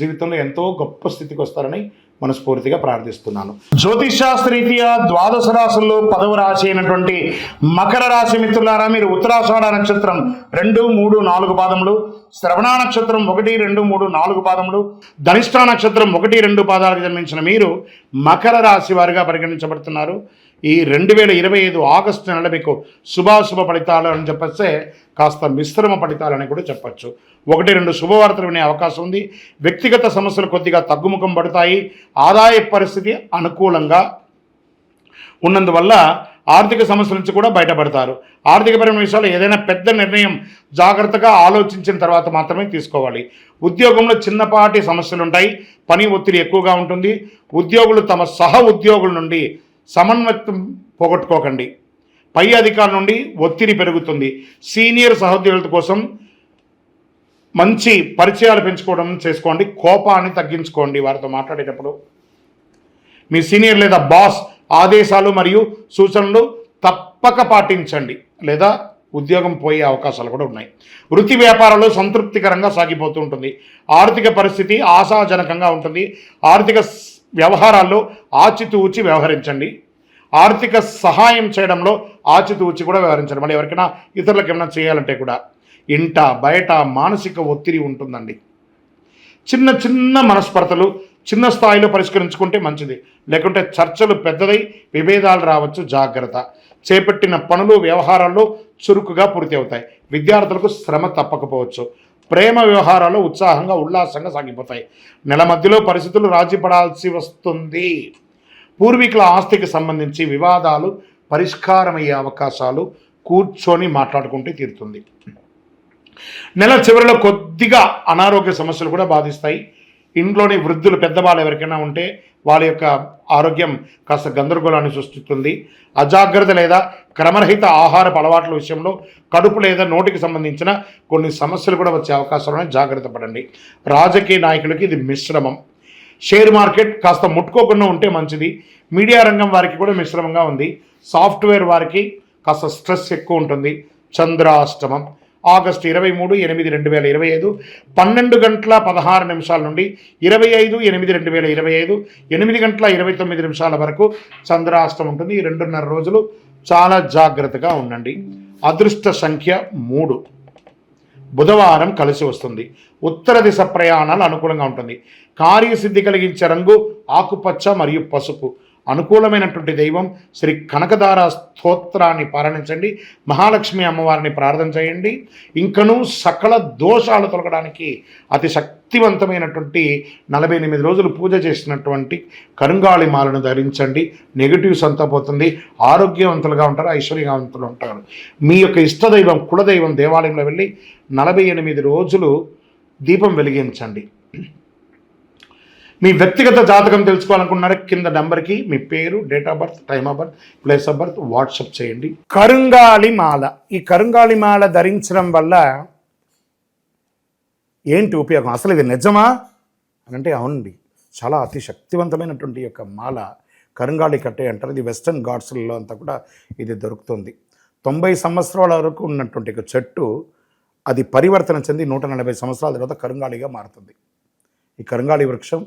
జీవితంలో ఎంతో గొప్ప స్థితికి వస్తారని మనస్ఫూర్తిగా ప్రార్థిస్తున్నాను. జ్యోతిషాస్త్రీత్యా ద్వాదశ రాశుల్లో పదవ రాశి అయినటువంటి మకర రాశి మిత్రులారా మీరు ఉత్తరాషాఢ నక్షత్రం రెండు మూడు నాలుగు పాదములు శ్రవణ నక్షత్రం ఒకటి రెండు మూడు నాలుగు పాదములు ధనిష్ఠా నక్షత్రం ఒకటి రెండు పాదాలకు జన్మించిన మీరు మకర రాశి వారిగా పరిగణించబడుతున్నారు. ఈ రెండు వేల ఇరవై ఐదు ఆగస్టు నెల మీకు శుభాశుభ ఫలితాలు అని చెప్పేస్తే కాస్త మిశ్రమ ఫలితాలని కూడా చెప్పచ్చు. ఒకటి రెండు శుభవార్తలు వినే అవకాశం ఉంది. వ్యక్తిగత సమస్యలు కొద్దిగా తగ్గుముఖం పడతాయి. ఆదాయ పరిస్థితి అనుకూలంగా ఉన్నందువల్ల ఆర్థిక సమస్యల నుంచి కూడా బయటపడతారు. ఆర్థికపరమైన విషయాలు ఏదైనా పెద్ద నిర్ణయం జాగ్రత్తగా ఆలోచించిన తర్వాత మాత్రమే తీసుకోవాలి. ఉద్యోగంలో చిన్నపాటి సమస్యలు ఉంటాయి పని ఒత్తిడి ఎక్కువగా ఉంటుంది. ఉద్యోగులు తమ సహ ఉద్యోగుల నుండి సమన్వయం పోగొట్టుకోకండి. పై అధికారుల నుండి ఒత్తిడి పెరుగుతుంది. సీనియర్ సహోద్యోగుల కోసం మంచి పరిచయాలు పెంచుకోవడం చేసుకోండి. కోపాన్ని తగ్గించుకోండి వారితో మాట్లాడేటప్పుడు. మీ సీనియర్ లేదా బాస్ ఆదేశాలు మరియు సూచనలు తప్పక పాటించండి. లేదా ఉద్యోగం పోయే అవకాశాలు కూడా ఉన్నాయి. వృత్తి వ్యాపారాలు సంతృప్తికరంగా సాగిపోతూ ఉంటుంది. ఆర్థిక పరిస్థితి ఆశాజనకంగా ఉంటుంది. ఆర్థిక వ్యవహారాల్లో ఆచితూచి వ్యవహరించండి. ఆర్థిక సహాయం చేయడంలో ఆచితూచి కూడా వ్యవహరించండి. మళ్ళీ ఎవరికైనా ఇతరులకు ఏమైనా చేయాలంటే కూడా ఇంట బయట మానసిక ఒత్తిడి ఉంటుందండి. చిన్న చిన్న మనస్పర్ధలు చిన్న స్థాయిలో పరిష్కరించుకుంటే మంచిది. లేకుంటే చర్చలు పెద్దదై విభేదాలు రావచ్చు జాగ్రత్త. చేపట్టిన పనులు వ్యవహారాల్లో చురుకుగా పూర్తి అవుతాయి. విద్యార్థులకు శ్రమ తప్పకపోవచ్చు. ప్రేమ వ్యవహారాలు ఉత్సాహంగా ఉల్లాసంగా సాగిపోతాయి. నెల మధ్యలో పరిస్థితులు రాజీ పడాల్సి వస్తుంది. పూర్వీకుల ఆస్తికి సంబంధించి వివాదాలు పరిష్కారమయ్యే అవకాశాలు కూర్చొని మాట్లాడుకుంటే తీరుతుంది. నెల చివరిలో కొద్దిగా అనారోగ్య సమస్యలు కూడా బాధిస్తాయి. ఇంట్లోని వృద్ధులు పెద్దవాళ్ళు ఎవరికైనా ఉంటే వాళ్ళ యొక్క ఆరోగ్యం కాస్త గందరగోళాన్ని సృష్టిస్తుంది. అజాగ్రత్త లేదా క్రమరహిత ఆహారపు అలవాట్ల విషయంలో కడుపు లేదా నోటికి సంబంధించిన కొన్ని సమస్యలు కూడా వచ్చే అవకాశాలు జాగ్రత్త పడండి. రాజకీయ నాయకులకి ఇది మిశ్రమం. షేర్ మార్కెట్ కాస్త ముట్టుకోకుండా ఉంటే మంచిది. మీడియా రంగం వారికి కూడా మిశ్రమంగా ఉంది. సాఫ్ట్వేర్ వారికి కాస్త స్ట్రెస్ ఎక్కువ ఉంటుంది. చంద్రాష్టమం. ఆగస్టు ఇరవై మూడు ఎనిమిది రెండు వేల ఇరవై ఐదు పన్నెండు గంటల పదహారు నిమిషాల నుండి ఇరవై ఐదు ఎనిమిది రెండు వేల ఇరవై ఐదు ఎనిమిది గంటల ఇరవై తొమ్మిది నిమిషాల వరకు చంద్రాష్టమం ఉంటుంది. ఈ రెండున్నర రోజులు చాలా జాగ్రత్తగా ఉండండి. అదృష్ట సంఖ్య మూడు. బుధవారం కలిసి వస్తుంది. ఉత్తర దిశ ప్రయాణాలు అనుకూలంగా ఉంటుంది. కార్యసిద్ధి కలిగించే రంగు ఆకుపచ్చ మరియు పసుపు. అనుకూలమైనటువంటి దైవం శ్రీ కనకదార స్తోత్రాన్ని పారాయణించండి. మహాలక్ష్మి అమ్మవారిని ప్రార్థన చేయండి. ఇంకనూ సకల దోషాలు తొలగడానికి అతి శక్తివంతమైనటువంటి నలభై ఎనిమిది రోజులు పూజ చేసినటువంటి కరుంగాళి మాలను ధరించండి. నెగిటివ్స్ అంతా పోతుంది. ఆరోగ్యవంతులుగా ఉంటారు ఐశ్వర్యవంతులు ఉంటారు. మీ యొక్క ఇష్టదైవం కులదైవం దేవాలయంలో వెళ్ళి నలభై ఎనిమిది రోజులు దీపం వెలిగించండి. మీ వ్యక్తిగత జాతకం తెలుసుకోవాలనుకున్నారా కింద నెంబర్కి మీ పేరు date of birth time of birth place of birth WhatsApp చేయండి. కరుంగాలి మాల. ఈ కరుంగాలి మాల ధరించడం వల్ల ఏంటి ఉపయోగం? అసలు ఇది నిజమా? అని అంటే అవునండి. చాలా అతి శక్తివంతమైనటువంటి యొక్క మాల కరుంగాళి కట్టే అంటారు. ఇది వెస్టర్న్ గాడ్స్లలో అంతా కూడా ఇది దొరుకుతుంది. తొంభై సంవత్సరాల వరకు ఉన్నటువంటి ఒక చెట్టు అది పరివర్తన చెంది నూట నలభై సంవత్సరాల తర్వాత కరుంగాళిగా మారుతుంది. ఈ కరుంగాళి వృక్షం